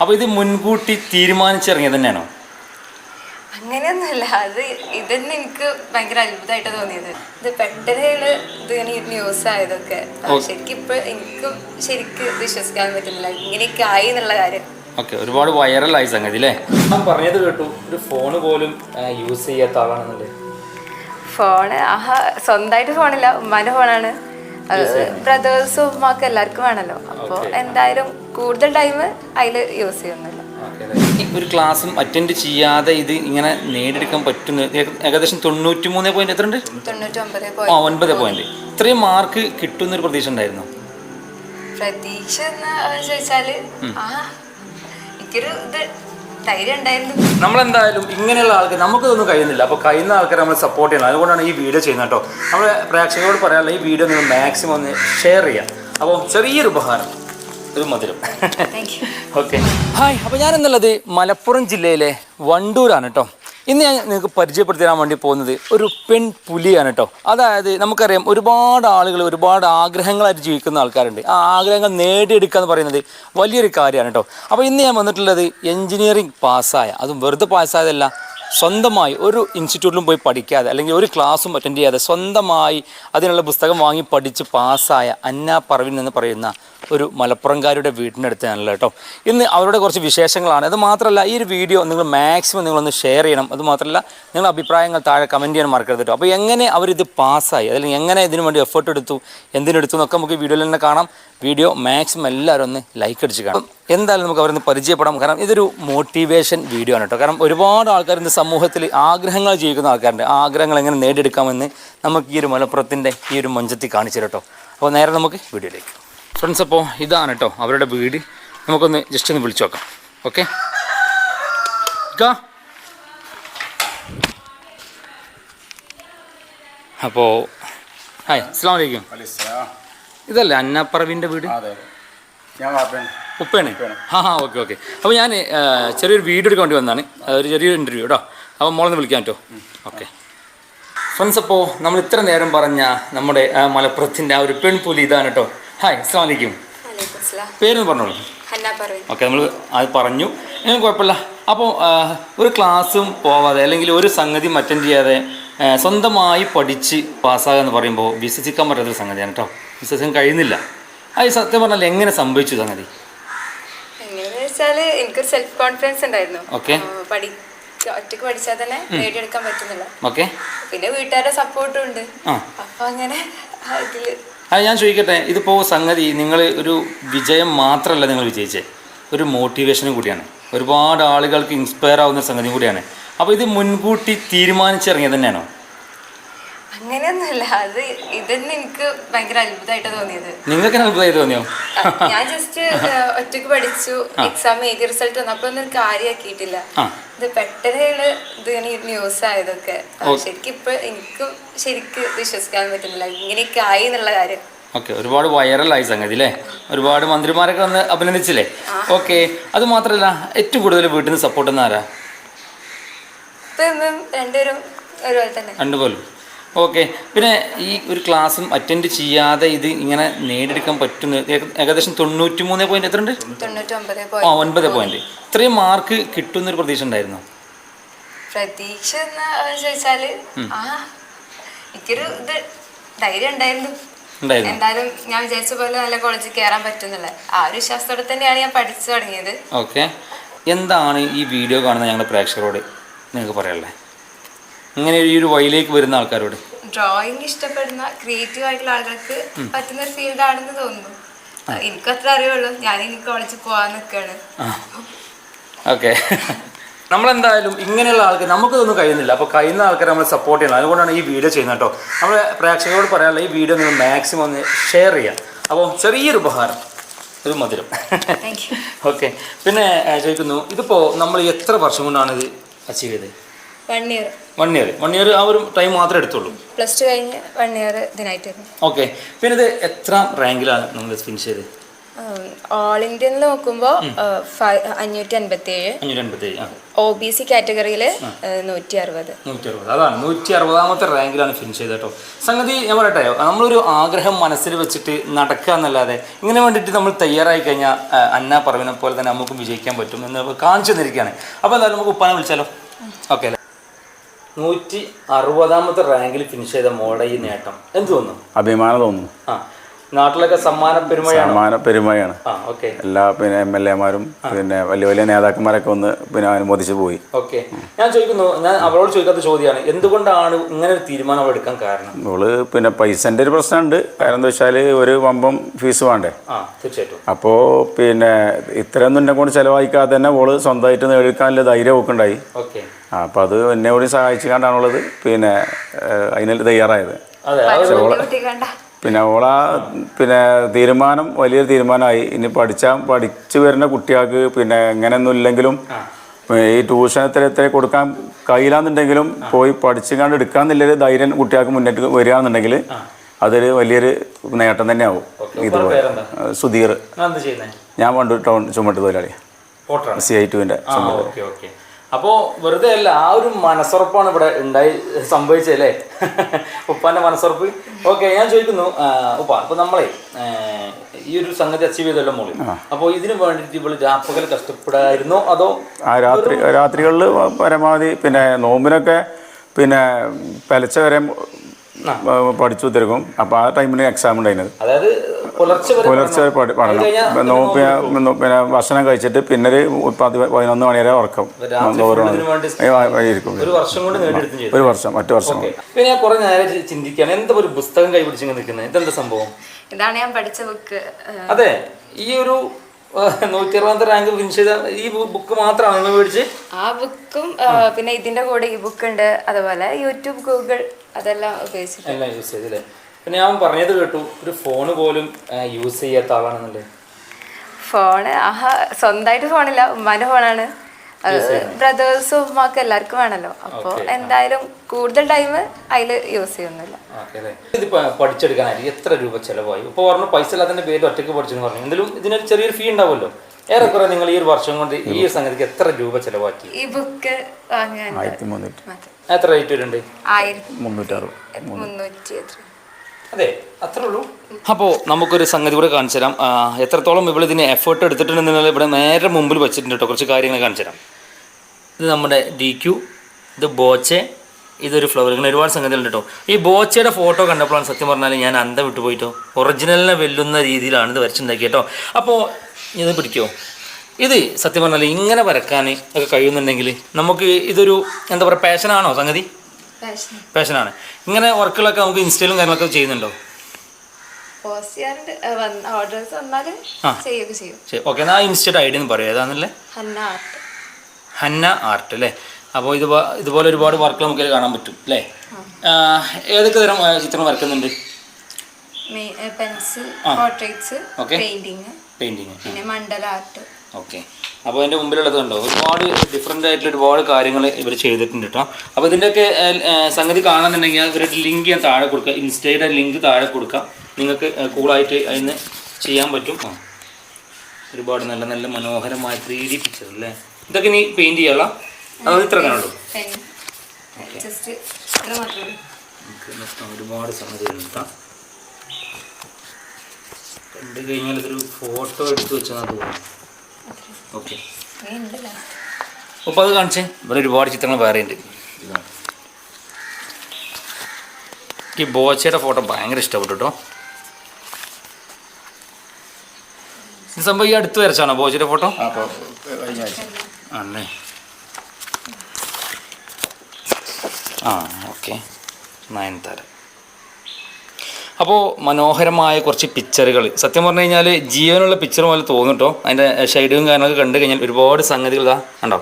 അപ്പോൾ ഇത് മുൻകൂട്ടി തീരുമാനിച്ചിറങ്ങിയത് തന്നെയാണോ? അങ്ങനെയൊന്നുമല്ല. അത് ഇതന്നെ എനിക്ക് ഭയങ്കര അത്ഭുതമായിട്ട് തോന്നിയത്. ഇത് പെട്ടെന്ന് ഇത് ഇങ്ങനെ ന്യൂസ് ആയതൊക്കെ. ശരിക്കും ഇപ്പൊ എനിക്കും ശരിക്ക് വിശ്വസിക്കാൻ പറ്റുന്നില്ല. ഇങ്ങനെയൊക്കെ ആയി എന്നുള്ള കാര്യം. ഓക്കെ ഒരുപാട് വൈറലായി സംഗതി അല്ലേ? ഞാൻ പറഞ്ഞത് കേട്ടു. ഒരു ഫോൺ പോലും യൂസ് ചെയ്യാത്ത ആളാണെന്നല്ലേ ഫോണ് ആഹാ സ്വന്തമായിട്ട് ഫോണില്ല ഉമ്മാന്റെ ഫോണാണ് ബ്രദേഴ്സും ഉമ്മാക്കും എല്ലാവർക്കും വേണമല്ലോ അപ്പോൾ എന്തായാലും കൂടുതൽ ടൈം അതിൽ യൂസ് ചെയ്യുന്നില്ല. ഒരു ക്ലാസ്സും അറ്റൻഡ് ചെയ്യാതെ ഇത് ഇങ്ങനെ നേടിയെടുക്കാൻ പറ്റുന്ന ഏകദേശം തൊണ്ണൂറ്റി മൂന്ന് പോയിന്റ് എത്ര ഉണ്ട് ആ ഒൻപത് പോയിന്റ് ഇത്രയും മാർക്ക് കിട്ടുന്നൊരു പ്രതീക്ഷ ഉണ്ടായിരുന്നു? പ്രതീക്ഷ ചോദിച്ചാൽ എനിക്കൊരു ഇത് നമ്മളെന്തായാലും ഇങ്ങനെയുള്ള ആൾക്ക് നമുക്കിതൊന്നും കഴിയുന്നില്ല. അപ്പോൾ കഴിയുന്ന ആൾക്കാരെ നമ്മൾ സപ്പോർട്ട് ചെയ്യണം. അതുകൊണ്ടാണ് ഈ വീഡിയോ ചെയ്യുന്നത് കേട്ടോ. നമ്മൾ പ്രേക്ഷകരോട് പറയാനുള്ള ഈ വീഡിയോ നിങ്ങൾ മാക്സിമം ഒന്ന് ഷെയർ ചെയ്യാം അപ്പോൾ ചെറിയൊരു ഉപഹാരം ഒരു മധുരം. ഓക്കെ ഹായ് അപ്പോൾ ഞാൻ എന്നുള്ളത് മലപ്പുറം ജില്ലയിലെ വണ്ടൂരാണ് കേട്ടോ ഇന്ന് ഞാൻ നിങ്ങൾക്ക് പരിചയപ്പെടുത്തി തരാൻ വേണ്ടി പോകുന്നത് ഒരു പെൺ പുലിയാണ് കേട്ടോ അതായത് നമുക്കറിയാം ഒരുപാട് ആളുകൾ ഒരുപാട് ആഗ്രഹങ്ങളായിട്ട് ജീവിക്കുന്ന ആൾക്കാരുണ്ട്. ആ ആഗ്രഹങ്ങൾ നേടിയെടുക്കുക എന്ന് പറയുന്നത് വലിയൊരു കാര്യമാണ് കേട്ടോ അപ്പോൾ ഇന്ന് ഞാൻ വന്നിട്ടുള്ളത് എഞ്ചിനീയറിംഗ് പാസ്സായ അതും വെറുതെ പാസ്സായതല്ല സ്വന്തമായി ഒരു ഇൻസ്റ്റിറ്റ്യൂട്ടിലും പോയി പഠിക്കാതെ അല്ലെങ്കിൽ ഒരു ക്ലാസ്സും അറ്റൻഡ് ചെയ്യാതെ സ്വന്തമായി അതിനുള്ള പുസ്തകം വാങ്ങി പഠിച്ച് പാസ്സായ അന്ന പറവിൻ എന്ന് പറയുന്ന ഒരു മലപ്പുറംകാരുടെ വീടിനടുത്താണല്ലോ കേട്ടോ. ഇന്ന് അവരുടെ കുറച്ച് വിശേഷങ്ങളാണ്. അത് മാത്രമല്ല ഈ ഒരു വീഡിയോ നിങ്ങൾ മാക്സിമം നിങ്ങളൊന്ന് ഷെയർ ചെയ്യണം. അത് മാത്രമല്ല നിങ്ങളുടെ അഭിപ്രായങ്ങൾ താഴെ കമന്റ് ചെയ്യാൻ മറക്കരുത് കേട്ടോ. അപ്പോൾ എങ്ങനെ അവരിത് പാസ്സായി? അല്ലെങ്കിൽ എങ്ങനെ ഇതിനു വേണ്ടി എഫേർട്ട് എടുത്തു? എന്തിനെടുത്തു എന്നൊക്കെ നമുക്ക് വീഡിയോയിൽ തന്നെ കാണാം. വീഡിയോ മാക്സിമം എല്ലാവരും ഒന്ന് ലൈക്ക് അടിച്ച് കാണാം. എന്തായാലും നമുക്ക് അവരൊന്ന് പരിചയപ്പെടാം. കാരണം ഇതൊരു മോട്ടിവേഷൻ വീഡിയോ ആണ് കേട്ടോ. കാരണം ഒരുപാട് ആൾക്കാർ ഇന്ന് സമൂഹത്തിൽ ആഗ്രഹങ്ങൾ ജീവിക്കുന്ന ആൾക്കാരുണ്ട്. ആ ആഗ്രഹങ്ങൾ എങ്ങനെ നേടിയെടുക്കാമെന്ന് നമുക്ക് ഈ ഒരു മലപ്പുറത്തിന്റെ ഈ ഒരു മഞ്ചത്തിൽ കാണിച്ചു കേട്ടോ. അപ്പോൾ നേരെ നമുക്ക് വീഡിയോയിലേക്ക് ഫ്രണ്ട്സ് അപ്പോൾ ഇതാണ് കേട്ടോ അവരുടെ വീട്. നമുക്കൊന്ന് ജസ്റ്റ് ഒന്ന് വിളിച്ചു നോക്കാം. ഓക്കെ അപ്പോൾ ഹായ് അസ്സാം വലൈക്കും. ഇതല്ലേ അന്നപ്പറവിന്റെ വീട്? ഉപ്പയാണ്? ആ ആ ഓക്കെ ഓക്കെ അപ്പോൾ ഞാൻ ചെറിയൊരു വീഡിയോ എടുക്കാൻ വേണ്ടി വന്നതാണ്. ഒരു ചെറിയൊരു ഇന്റർവ്യൂ കേട്ടോ അപ്പൊ മോളൊന്ന് വിളിക്കാൻ പറ്റുമോ ഓക്കെ ഫ്രണ്ട്സ് അപ്പോൾ നമ്മൾ ഇത്ര നേരം പറഞ്ഞ നമ്മുടെ മലപ്പുറത്തിന്റെ മലപ്പുറത്തിന്റെ ആ ഒരു പെൺപുലി ഇതാണ് കേട്ടോ ഹായ് അസ്സാം വലൈക്കും സ്ലാം പേരൊന്ന് പറഞ്ഞോളൂ. ഓക്കെ നമ്മൾ അത് പറഞ്ഞു. കുഴപ്പമില്ല. അപ്പോൾ ഒരു ക്ലാസ്സും പോവാതെ അല്ലെങ്കിൽ ഒരു സംഗതി അറ്റൻഡ് ചെയ്യാതെ സ്വന്തമായി പഠിച്ച് പാസ്സാകുക എന്ന് പറയുമ്പോൾ വിശ്വസിക്കാൻ പറ്റാത്തൊരു സംഗതിയാണ് കേട്ടോ വിശ്വസിക്കാൻ കഴിയുന്നില്ല. അത് സത്യം പറഞ്ഞാൽ എങ്ങനെ സംഭവിച്ചു സംഗതി? എനിക്കൊരു സെൽഫ് കോൺഫിഡൻസ് ഉണ്ടായിരുന്നു. ഒറ്റയ്ക്ക് പഠിച്ചാൽ തന്നെ നേടിയെടുക്കാൻ പറ്റുന്നില്ല. പിന്നെ വീട്ടുകാരുടെ സപ്പോർട്ടും ഉണ്ട്. അപ്പൊ അങ്ങനെ അത് ഞാൻ ചോദിക്കട്ടെ ഇതിപ്പോൾ സംഗതി നിങ്ങൾ ഒരു വിജയം മാത്രമല്ല നിങ്ങൾ വിജയിച്ചേ. ഒരു മോട്ടിവേഷനും കൂടിയാണ്. ഒരുപാട് ആളുകൾക്ക് ഇൻസ്പയർ ആവുന്ന സംഗതി കൂടിയാണ്. അപ്പോൾ ഇത് മുൻകൂട്ടി തീരുമാനിച്ചിറങ്ങിയത് തന്നെയാണോ? അങ്ങനെയൊന്നുമല്ല. അത് ഇതെന്ന് എനിക്ക് ഭയങ്കര അത്ഭുതമായിട്ട് തോന്നിയത്. നിങ്ങൾക്ക് അത്ഭുതമായി തോന്നിയോ? ഞാൻ ജസ്റ്റ് ഒറ്റയ്ക്ക് പഠിച്ചു എക്സാം എഴുതി റിസൾട്ട് വന്നപ്പോ ഒന്നും കാര്യമാക്കിയിട്ടില്ല. ഇത് പെട്ടെന്നുള്ള ഇത് ന്യൂസ് ആയതൊക്കെ. ശരിക്കും ഇപ്പൊ എനിക്കും ശരിക്കും വിശ്വസിക്കാൻ പറ്റുന്നില്ല. ഇങ്ങനെയൊക്കെ ആയി എന്നുള്ള കാര്യം. ഓക്കെ ഒരുപാട് വൈറലായി സംഗതി അല്ലേ ഒരുപാട് മന്ത്രിമാരൊക്കെ വന്ന് അഭിനന്ദിച്ചില്ലേ? ഓക്കെ അത് മാത്രമല്ല ഏറ്റവും കൂടുതൽ വീട്ടിൽ നിന്ന് സപ്പോർട്ട് ആരാ? രണ്ടുപേരും ഒരുപോലെ തന്നെ. രണ്ടുപോലും. ഓക്കെ പിന്നെ ഈ ഒരു ക്ലാസ്സും അറ്റൻഡ് ചെയ്യാതെ ഇത് ഇങ്ങനെ നേടിയെടുക്കാൻ പറ്റുന്ന ഏകദേശം തൊണ്ണൂറ്റി മൂന്ന് പോയിന്റ് എത്ര ഉണ്ട് തൊണ്ണൂറ്റി ഒമ്പത് ആ ഒൻപത് പോയിന്റ് ഇത്രയും മാർക്ക് കിട്ടുന്നൊരു പ്രതീക്ഷ ഉണ്ടായിരുന്നു? പ്രതീക്ഷ ചോദിച്ചാൽ എനിക്കൊരു ഇത് ധൈര്യം ഉണ്ടായിരുന്നു. എന്തായാലും ഞാൻ വിചാരിച്ച പോലെ നല്ല കോളേജിൽ കയറാൻ പറ്റുന്നില്ല. ആ ഒരു വിശ്വാസത്തോടെ തന്നെയാണ് ഞാൻ പഠിച്ചു തുടങ്ങിയത്. ഓക്കെ എന്താണ് ഈ വീഡിയോ കാണുന്ന ഞങ്ങളുടെ പ്രേക്ഷകരോട് നിങ്ങൾക്ക് പറയാനുള്ളത് ഇങ്ങനെ ഈ ഒരു വഴിയിലേക്ക് വരുന്ന ആൾക്കാരോട്? ഡ്രോയിങ് ഇഷ്ടപ്പെടുന്ന ക്രിയേറ്റീവ് ആയിട്ടുള്ള ആളുകൾക്ക് പറ്റുന്ന ഒരു ഫീൽഡ് ആണെന്ന് തോന്നുന്നു. എനിക്ക് അത്ര അറിയുള്ളൂ. ഞാൻ ഇനി കോളേജിൽ പോവാൻ നിൽക്കുകയാണ് ഓക്കെ. നമ്മളെന്തായാലും ഇങ്ങനെയുള്ള ആൾക്ക് നമുക്കിതൊന്നും കഴിയുന്നില്ല. അപ്പോൾ കഴിയുന്ന ആൾക്കാരെ നമ്മൾ സപ്പോർട്ട് ചെയ്യണം. അതുകൊണ്ടാണ് ഈ വീഡിയോ ചെയ്യുന്നത് കേട്ടോ. നമ്മൾ പ്രേക്ഷകരോട് പറയാനുള്ള ഈ വീഡിയോ നിങ്ങൾ മാക്സിമം ഒന്ന് ഷെയർ ചെയ്യാം. അപ്പോൾ ചെറിയൊരു ഉപഹാരം. ഒരു മധുരം. ഓക്കെ പിന്നെ ചോദിക്കുന്നു. ഇതിപ്പോൾ നമ്മൾ എത്ര വർഷം കൊണ്ടാണ് ഇത് അച്ചീവ് ചെയ്തത്? One year one year one year ആ ഒരു ടൈം മാത്രമേ എടുത്തുള്ളൂ. പ്ലസ് ടു കഴിഞ്ഞ് വൺ ഇയർ ഇതിനായിട്ടായിരുന്നു ഓക്കെ പിന്നെ ഇത് എത്ര റാങ്കിലാണ് നമ്മൾ ഫിനിഷ് ചെയ്തത്? ഓൾ ഇന്ത്യയിൽ നോക്കുമ്പോൾ അഞ്ഞൂറ്റി അൻപത്തി ഏഴ് ഒ ബി സി കാറ്റഗറിയിൽ നൂറ്റി അറുപത് നൂറ്റി അറുപത് അതാണ് നൂറ്റി അറുപതാമത്തെ റാങ്കിലാണ് ഫിനിഷ് ചെയ്തത് കേട്ടോ. സംഗതി ഞാൻ പറയട്ടെ നമ്മളൊരു ആഗ്രഹം മനസ്സിൽ വെച്ചിട്ട് നടക്കുക എന്നല്ലാതെ ഇങ്ങനെ വേണ്ടിയിട്ട് നമ്മൾ തയ്യാറായി കഴിഞ്ഞാൽ അന്ന പറവിനെ പോലെ തന്നെ നമുക്ക് വിജയിക്കാൻ പറ്റും എന്ന് കാണിച്ചു തന്നിരിക്കുകയാണ്. അപ്പോൾ എന്തായാലും നമുക്ക് ഉപ്പാനെ വിളിച്ചാലോ? ഓക്കെ നൂറ്റി അറുപതാമത്തെ റാങ്കിൽ ഫിനിഷ് ചെയ്ത മോളുടെ ഈ നേട്ടം. എന്ത് തോന്നുന്നു? അഭിമാനം തോന്നുന്നു. ആ. നാട്ടിലൊക്കെ സമ്മാന പെരുമയാണ്. സമ്മാന പെരുമയാണ്. എല്ലാ പിന്നെ എം എൽ എമാരും പിന്നെ വലിയ വലിയ നേതാക്കന്മാരൊക്കെ ഒന്ന് പിന്നെ അനുമോദിച്ച് പോയി. ഓക്കെ. ഞാൻ ചോദിക്കുന്നു ഞാൻ അവളോട് ചോദിക്കാത്ത ചോദ്യമാണ്. എന്തുകൊണ്ടാണ് ഇങ്ങനെ ഒരു തീരുമാനം അവൾ എടുക്കാൻ കാരണം? അവൾ പിന്നെ പൈസന്റെ ഒരു പ്രശ്നമുണ്ട്. കാരണം എന്താ വെച്ചാൽ ഒരു വമ്പം ഫീസ് വേണ്ടേ? തീർച്ചയായിട്ടും. അപ്പോൾ പിന്നെ ഇത്രയൊന്നും എന്നെ കൊണ്ട് ചിലവായിക്കാതെ തന്നെ ഓൾ സ്വന്തമായിട്ട് നേടിക്കാനുള്ള ധൈര്യം ഒക്കെ ഉണ്ടായി. ഓക്കെ. അപ്പോൾ അത് എന്നെ കൂടി സഹായിച്ചു കണ്ടാണുള്ളത് പിന്നെ അതിന് തയ്യാറായത്. പിന്നെ ഓള പിന്നെ തീരുമാനം വലിയൊരു തീരുമാനമായി. ഇനി പഠിച്ചാൽ പഠിച്ചു വരുന്ന കുട്ടികൾക്ക് പിന്നെ എങ്ങനെയൊന്നും ഇല്ലെങ്കിലും ഈ ട്യൂഷൻ എത്ര എത്ര കൊടുക്കാൻ കഴിയില്ലാന്നുണ്ടെങ്കിലും പോയി പഠിച്ചുകൊണ്ട് എടുക്കാന്നുള്ളൊരു ധൈര്യം കുട്ടികൾക്ക് മുന്നേറ്റ് വരികയാണെന്നുണ്ടെങ്കിൽ അതൊരു വലിയൊരു നേട്ടം തന്നെയാവും ഇതുപോലെ. സുധീർ. ഞാൻ പണ്ട് ടൗൺ ചുമട്ട് തൊഴിലാളി. സി ഐ ടുവിന്റെ ആ ഓക്കെ ഓക്കെ. അപ്പോൾ വെറുതെ അല്ല ആ ഒരു മനസ്സുറപ്പാണ് ഇവിടെ ഉണ്ടായി സംഭവിച്ചല്ലേ ഉപ്പാന്റെ മനസ്സുറപ്പ്. ഓക്കെ ഞാൻ ചോദിക്കുന്നു ഉപ്പാ ഉപ്പ അപ്പൊ നമ്മളെ ഈ ഒരു സംഗതി അച്ചീവ് ചെയ്തല്ലോ മോളി. അപ്പോൾ ഇതിനു വേണ്ടിയിട്ട് ഇവൾ രാപ്പകൽ കഷ്ടപ്പെടായിരുന്നോ? അതോ ആ രാത്രി രാത്രികളിൽ പരമാവധി പിന്നെ നോമ്പിനൊക്കെ പിന്നെ പലച്ച വരെ പഠിച്ചു തീർക്കും. അപ്പോൾ ആ ടൈമിന് എക്സാം ഉണ്ടായിരുന്നത്. അതായത് പുലർച്ചെ വരെ പഠനം. പിന്നെ ഭക്ഷണം കഴിച്ചിട്ട് പിന്നെ ഒരു പത്ത് പതിനൊന്ന് മണി വരെ ഉറക്കം ഇരിക്കും. ഒരു വർഷം കൊണ്ട് നേടിയെടുത്തും ചെയ്തു. ഒരു വർഷം മറ്റു വർഷം. പിന്നെ കുറെ നേരെ ചിന്തിക്കുകയാണ്. എന്താ ഒരു പുസ്തകം കൈപിടിച്ച് നിൽക്കുന്നത്? ഇതെന്താ സംഭവം? ഇതാണ് ഞാൻ പഠിച്ച ബുക്ക്. അതെ. ഈ ഒരു നൂറ്റി അറുപതാമത്തെ റാങ്ക് ഫിനിഷ് ചെയ്ത ഈ ബുക്ക് മാത്രമാണ് നിങ്ങൾ മേടിച്ച് ആ ബുക്കും പിന്നെ ഇതിന്റെ കൂടെ ഈ ബുക്ക് ഉണ്ട്. അതുപോലെ യൂട്യൂബ് ഗൂഗിൾ അതെല്ലാം ഉപയോഗിച്ചിട്ടുണ്ട് എല്ലാം യൂസ് ചെയ്തില്ലേ? പിന്നെ ഞാൻ പറഞ്ഞത് കേട്ടു ഒരു ഫോൺ പോലും യൂസ് ചെയ്യാത്ത ആളാണെന്നല്ലേ ഫോണ് ആഹാ സ്വന്തമായിട്ട് ഫോണില്ല ഉമ്മാന്റെ ഫോണാണ് ബ്രദേഴ്സും ഉമ്മാക്ക് എല്ലാവർക്കും വേണമല്ലോ അപ്പോൾ എന്തായാലും കൂടുതൽ ടൈം അതിൽ യൂസ് ചെയ്യുന്നില്ല. ഓക്കെ അല്ലേ? ഇത് പ- പഠിച്ചെടുക്കാനായിട്ട് എത്ര രൂപ ചെലവായി? ഇപ്പോൾ പറഞ്ഞു പൈസ ഇല്ലാത്തതിന്റെ പേര് ഒറ്റയ്ക്ക് പഠിച്ചെന്ന് പറഞ്ഞു. എന്തെങ്കിലും ഇതിനൊരു ചെറിയൊരു ഫീ ഉണ്ടാവുമല്ലോ. ഏറെക്കുറെ നിങ്ങൾ ഈ ഒരു വർഷം കൊണ്ട് ഈ ഒരു സംഗതിക്ക് എത്ര രൂപ ചെലവാക്കി? ഈ ബുക്ക് വാങ്ങാൻ എത്ര റേറ്റ് വരുന്നുണ്ട് ആയിരത്തി മുന്നൂറ്റി അതെ അത്രേ ഉള്ളൂ. അപ്പോൾ നമുക്കൊരു സംഗതി കൂടെ കാണിച്ചു തരാം. എത്രത്തോളം ഇവിടെ ഇതിന് എഫേർട്ട് എടുത്തിട്ടുണ്ടെന്നാൽ ഇവിടെ നേരെ മുമ്പിൽ വെച്ചിട്ടുണ്ട് കേട്ടോ കുറച്ച് കാര്യങ്ങൾ കാണിച്ചു തരാം. ഇത് നമ്മുടെ ഡി ക്യു ഇത് ബോച്ചെ ഇതൊരു ഫ്ലവർ ഇങ്ങനെ ഒരുപാട് സംഗതികളുണ്ട് കേട്ടോ ഈ ബോച്ചയുടെ ഫോട്ടോ കണ്ടപ്പോഴാണ് സത്യം പറഞ്ഞാൽ ഞാൻ അന്ധ വിട്ടു പോയിട്ടോ ഒറിജിനലിനെ വെല്ലുന്ന രീതിയിലാണ് ഇത് വരച്ചിട്ടുണ്ടാക്കിയ കേട്ടോ അപ്പോൾ ഇത് പിടിക്കുമോ ഇത് സത്യം പറഞ്ഞാൽ ഇങ്ങനെ വരക്കാൻ ഒക്കെ കഴിയുന്നുണ്ടെങ്കിൽ നമുക്ക് ഇതൊരു എന്താ പറയുക പാഷനാണോ സംഗതി? പാഷനാണ് ഇങ്ങനെ വർക്കുകളൊക്കെ നമുക്ക് ഇൻസ്റ്റയിലും കാര്യങ്ങളൊക്കെ ചെയ്യുന്നുണ്ടോ? ഓക്കെ എന്നാൽ ഇൻസ്റ്റയുടെ ഐഡിയ എന്ന് പറയും. ഏതാണെന്നല്ലേ ഹന്ന ആർട്ട് ഹന്ന ആർട്ട് അല്ലേ? അപ്പോൾ ഇത് ഇതുപോലെ ഒരുപാട് വർക്ക് നമുക്ക് കാണാൻ പറ്റും അല്ലേ? ഏതൊക്കെ തരം ചിത്രം വരക്കുന്നുണ്ട്? Pencil portraits. പെയിന്റിങ് പിന്നെ മണ്ഡല ആർട്ട് ഓക്കെ. അപ്പോൾ എന്റെ മുമ്പിലുള്ളത് കണ്ടോ? ഒരുപാട് ഡിഫറെന്റ് ആയിട്ടുള്ള ഒരുപാട് കാര്യങ്ങൾ ഇവർ ചെയ്തിട്ടുണ്ട് കേട്ടോ അപ്പോൾ ഇതിന്റെയൊക്കെ സംഗതി കാണാന്നുണ്ടെങ്കിൽ ഇവരുടെ ലിങ്ക് ഞാൻ താഴെ കൊടുക്കുക ഇൻസ്റ്റയുടെ ലിങ്ക് താഴെ കൊടുക്കാം. നിങ്ങൾക്ക് കൂളായിട്ട് അതിന് ചെയ്യാൻ പറ്റും. ആ. ഒരുപാട് നല്ല നല്ല മനോഹരമായ ത്രീ ഡി പിക്ചർ അല്ലേ ഇതൊക്കെ നീ പെയിന്റ് ചെയ്യാനുള്ള അത് ഇത്ര കാണുള്ളൂ ഒരുപാട് സംഗതി കേട്ടോ കണ്ടു കഴിഞ്ഞാൽ ഇതൊരു ഫോട്ടോ എടുത്ത് വെച്ചാൽ തോന്നുന്നു. ഓക്കെ അപ്പോൾ അത് കാണിച്ചേ. ഇവിടെ ഒരുപാട് ചിത്രങ്ങൾ വേറെ ഉണ്ട്. ഈ ബോച്ചയുടെ ഫോട്ടോ ഭയങ്കര ഇഷ്ടപ്പെട്ടു കേട്ടോ സംഭവം ഈ അടുത്ത് വരച്ചാണോ ബോച്ചയുടെ ഫോട്ടോ? ആണല്ലേ. ആ ഓക്കെ. നയൻതാര. അപ്പോൾ മനോഹരമായ കുറച്ച് പിക്ചറുകൾ സത്യം പറഞ്ഞു കഴിഞ്ഞാൽ ജീവനുള്ള പിക്ചർ പോലെ തോന്നും കേട്ടോ അതിന്റെ ഷെയ്ഡും കാര്യങ്ങളൊക്കെ കണ്ടു കഴിഞ്ഞാൽ ഒരുപാട് സംഗതികൾ ഇതാ കണ്ടോ?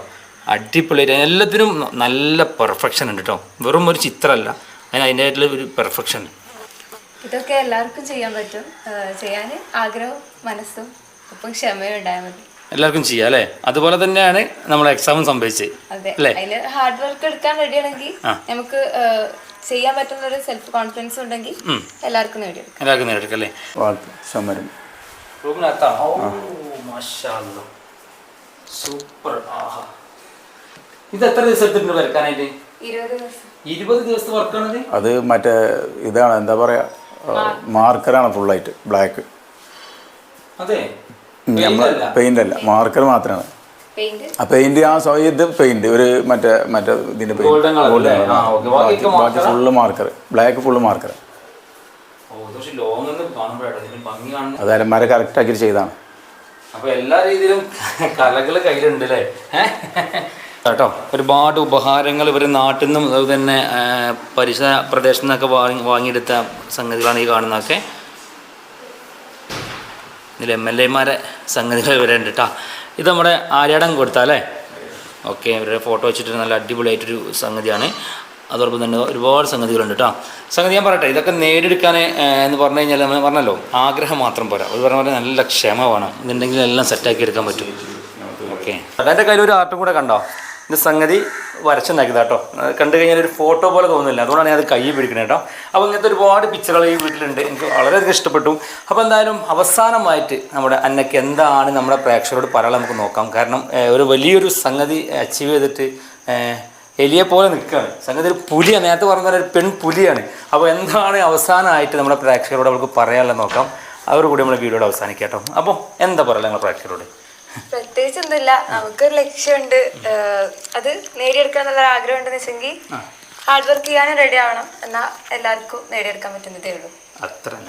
അടിപൊളിയായിട്ട് എല്ലാത്തിനും നല്ല പെർഫെക്ഷൻ ഉണ്ട് കേട്ടോ വെറും ഒരു ചിത്രമല്ല. അതിന് അതിന്റെതായിട്ടുള്ള ഒരു പെർഫെക്ഷൻ ഇതൊക്കെ എല്ലാവർക്കും ചെയ്യാൻ പറ്റും. ചെയ്യാൻ ആഗ്രഹവും മനസ്സും ഒപ്പം ക്ഷമയും ഉണ്ടായാൽ മതി. എല്ലാവർക്കും ചെയ്യാം അല്ലേ? അതുപോലെ തന്നെയാണ് നമ്മൾ എക്സാമും സംഭവിച്ചത്. അതെ. ഹാർഡ് വർക്ക് എടുക്കാൻ റെഡിയാണെങ്കിൽ. നമുക്ക് ചെയ്യാൻ പറ്റുന്ന ഒരു സെൽഫ് കോൺഫിഡൻസ് ഉണ്ടെങ്കിൽ എല്ലാവർക്കും നേടിയെടുക്കാം. എല്ലാവർക്കും നേടിയെടുക്കാം അല്ലേ? സമരം. സൂപ്പർ. ആഹാ. ഇത് എത്ര ദിവസം എടുത്തിട്ടുണ്ട് വരക്കാനായിട്ട് ഇരുപത് ദിവസം. ഇരുപത് ദിവസത്തെ വർക്കാണിത്? അത് മറ്റേ ഇതാണ് എന്താ പറയാ മാർക്കറാണ് ഫുള്ളായിട്ട് ബ്ലാക്ക് അതെ. പെയിന്റ് അല്ല. മാർക്കർ മാത്രമാണ് ആ പെയിന്റ് ആ സൗദ് ഇത് പെയിന്റ് ഒരു മറ്റേ മറ്റേ ഇതിന്റെ. ബാക്കിയൊക്കെ ബാക്കി full marker black full marker മര അത് അലമാര കറക്റ്റ് ആക്കി ചെയ്താണ്. അപ്പൊ എല്ലാ രീതിയിലും കലകൾ കയ്യിലുണ്ട് അല്ലേ? കേട്ടോ ഒരുപാട് ഉപഹാരങ്ങൾ ഇവർ നാട്ടിൽ നിന്നും അതുപോലെ തന്നെ പരിസര പ്രദേശത്തു നിന്നൊക്കെ വാങ്ങി വാങ്ങിയെടുത്ത സംഗതികളാണ് ഈ കാണുന്നതൊക്കെ. ഇതിൽ എം എൽ എമാരെ സംഗതികൾ ഇവരുണ്ട് കേട്ടോ ഇത് നമ്മുടെ ആര്യാടം കൊടുത്താൽ അല്ലേ? ഓക്കെ ഇവരുടെ ഫോട്ടോ വെച്ചിട്ട് നല്ല അടിപൊളിയായിട്ടൊരു സംഗതിയാണ്. അതോടൊപ്പം തന്നെ ഒരുപാട് സംഗതികളുണ്ട് കേട്ടോ സംഗതി ഞാൻ പറയട്ടെ ഇതൊക്കെ നേടിയെടുക്കാൻ എന്ന് പറഞ്ഞു കഴിഞ്ഞാൽ നമ്മൾ പറഞ്ഞല്ലോ ആഗ്രഹം മാത്രം പോരാ. ഒരു പറഞ്ഞ പോലെ നല്ല ക്ഷമ വേണം. ഇതുണ്ടെങ്കിൽ എല്ലാം സെറ്റാക്കി എടുക്കാൻ പറ്റും. ഓക്കെ എന്റെ കയ്യിൽ ഒരു ആർട്ടും കൂടെ കണ്ടോ? ഇത് സംഗതി വരച്ചുണ്ടാക്കിയതാ കേട്ടോ കണ്ടു കഴിഞ്ഞാൽ ഒരു ഫോട്ടോ പോലെ തോന്നുന്നില്ല. അതുകൊണ്ടാണ് ഞാൻ അത് കൈ പിടിക്കുന്നത് കേട്ടോ അപ്പോൾ ഇങ്ങനത്തെ ഒരുപാട് പിക്ചറുകൾ ഈ വീട്ടിലുണ്ട്. എനിക്ക് വളരെയധികം ഇഷ്ടപ്പെട്ടു. അപ്പോൾ എന്തായാലും അവസാനമായിട്ട് നമ്മുടെ അന്നയ്ക്ക് എന്താണ് നമ്മുടെ പ്രേക്ഷകരോട് പറയാൻ നമുക്ക് നോക്കാം. കാരണം ഒരു വലിയൊരു സംഗതി അച്ചീവ് ചെയ്തിട്ട് എലിയെ പോലെ നിൽക്കുകയാണ്. സംഗതി ഒരു പുലിയാണ്. നേരത്തെ പറഞ്ഞ ഒരു പെൺ പുലിയാണ് അപ്പോൾ എന്താണ് അവസാനമായിട്ട് നമ്മുടെ പ്രേക്ഷകരോട് അവൾക്ക് പറയാനുള്ളത് നോക്കാം. അവരോട് നമ്മൾ വീഡിയോയുടെ അവസാനിക്കാം കേട്ടോ അപ്പോൾ എന്താ പറയുക നിങ്ങളുടെ പ്രേക്ഷകരോട്? പ്രത്യേകിച്ച് ഒന്നുമില്ല നമുക്കൊരു ലക്ഷ്യമുണ്ട്. അത് നേടിയെടുക്കണം എന്നുള്ള ആഗ്രഹം ഉണ്ടെന്ന് വെച്ചെങ്കിൽ ഹാർഡ് വർക്ക് ചെയ്യാനും റെഡി ആവണം. എന്നാൽ എല്ലാവർക്കും നേടിയെടുക്കാൻ പറ്റുന്നതേ ഉള്ളൂ. അത്ര